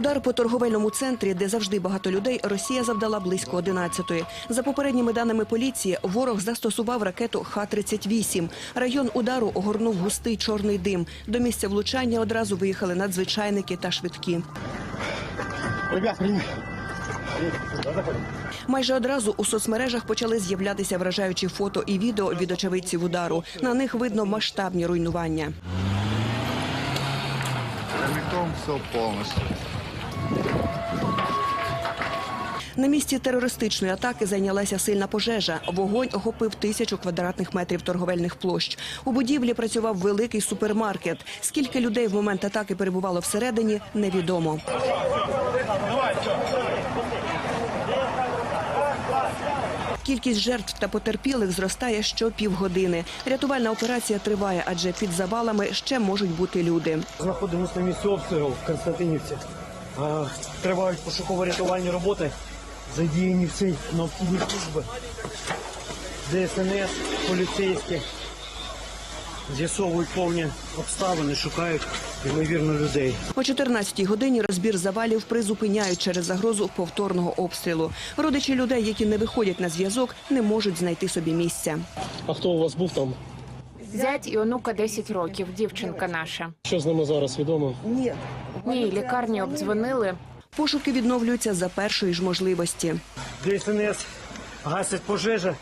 Удар по торговельному центрі, де завжди багато людей, Росія завдала близько 11-ї. За попередніми даними поліції, ворог застосував ракету Х-38. Район удару огорнув густий чорний дим. До місця влучання одразу виїхали надзвичайники та швидкі. Ребят. Майже одразу у соцмережах почали з'являтися вражаючі фото і відео від очевидців удару. На них видно масштабні руйнування. Все полностью. На місці терористичної атаки зайнялася сильна пожежа. Вогонь охопив тисячу квадратних метрів торговельних площ. У будівлі працював великий супермаркет. Скільки людей в момент атаки перебувало всередині, невідомо. Кількість жертв та потерпілих зростає щопівгодини. Рятувальна операція триває, адже під завалами ще можуть бути люди. Знаходимося на місці обстрілу в Константинівці. Е, Тривають пошуково-рятувальні роботи. Задіяні всі необхідні служби. ДСНС, поліцейські. З'ясовують повні обставини, шукають ймовірно людей. О 14-й годині розбір завалів призупиняють через загрозу повторного обстрілу. Родичі людей, які не виходять на зв'язок, не можуть знайти собі місця. А хто у вас був там? Зять і онука 10 років, дівчинка наша. Що з ними зараз відомо? Ні, ні, лікарні обдзвонили. Пошуки відновлюються за першої ж можливості. ДСНС гасять пожежі.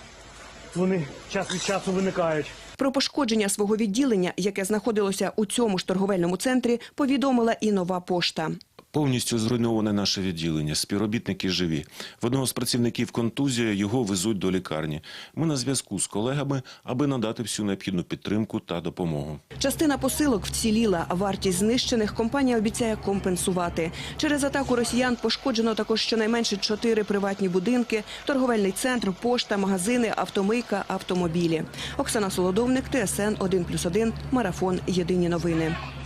Вони час від часу виникають. Про пошкодження свого відділення, яке знаходилося у цьому ж торговельному центрі, повідомила і нова пошта. Повністю зруйноване наше відділення. Співробітники живі. В одного з працівників контузія його везуть до лікарні. Ми на зв'язку з колегами, аби надати всю необхідну підтримку та допомогу. Частина посилок вціліла. Вартість знищених компанія обіцяє компенсувати. Через атаку росіян пошкоджено також щонайменше чотири приватні будинки, торговельний центр, пошта, магазини, автомийка, автомобілі. Оксана Солодовник, ТСН 1+,1, Марафон. Єдині новини.